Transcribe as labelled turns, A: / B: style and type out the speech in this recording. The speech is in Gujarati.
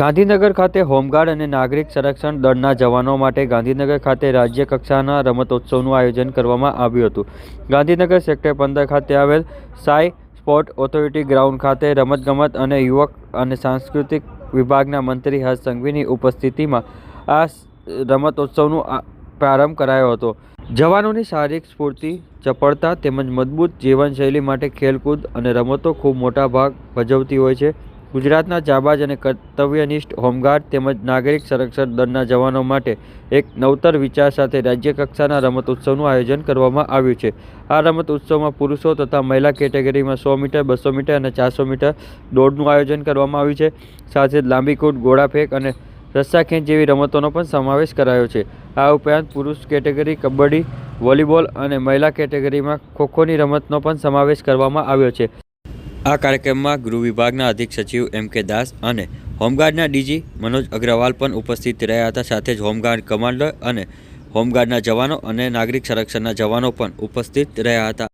A: ગાંધીનગર ખાતે હોમગાર્ડ અને નાગરિક સંરક્ષણ દળના જવાનો માટે ગાંધીનગર ખાતે રાજ્ય કક્ષાના રમતોત્સવનું આયોજન કરવામાં આવ્યું હતું. ગાંધીનગર સેક્ટર પંદર ખાતે આવેલ સાઈ સ્પોર્ટ ઓથોરિટી ગ્રાઉન્ડ ખાતે રમતગમત અને યુવક અને સાંસ્કૃતિક વિભાગના મંત્રી હર્ષ સંઘવીની ઉપસ્થિતિમાં આ રમતોત્સવનું પ્રારંભ કરાયો હતો. જવાનોની શારીરિક સ્ફૂર્તિ, ચપળતા તેમજ મજબૂત જીવનશૈલી માટે ખેલકૂદ અને રમતો ખૂબ મોટા ભાગ ભજવતી હોય છે. ગુજરાતના જાબાજ અને કર્તવ્યનિષ્ઠ હોમગાર્ડ તેમજ નાગરિક સંરક્ષણ દળના જવાનો માટે એક નવતર વિચાર સાથે રાજ્ય કક્ષાના રમત ઉત્સવનું આયોજન કરવામાં આવ્યું છે. આ રમત ઉત્સવમાં પુરુષો તથા મહિલા કેટેગરીમાં સો મીટર, બસો મીટર અને ચારસો મીટર દોડનું આયોજન કરવામાં આવ્યું છે. સાથે લાંબી કૂદ ગોળાફેંક અને રસ્સા ખેંચ જેવી રમતોનો પણ સમાવેશ કરાયો છે. આ ઉપરાંત પુરુષ કેટેગરી કબડ્ડી, વોલીબોલ અને મહિલા કેટેગરીમાં ખોખોની રમતનો પણ સમાવેશ કરવામાં આવ્યો છે. આ કાર્યક્રમમાં ગૃહ વિભાગના અધિક સચિવ એમ કે દાસ અને હોમગાર્ડના ડીજી મનોજ અગ્રવાલ પણ ઉપસ્થિત રહ્યા હતા. સાથે જ હોમગાર્ડ કમાન્ડર અને હોમગાર્ડના જવાનો અને નાગરિક સંરક્ષણના જવાનો પણ ઉપસ્થિત રહ્યા હતા.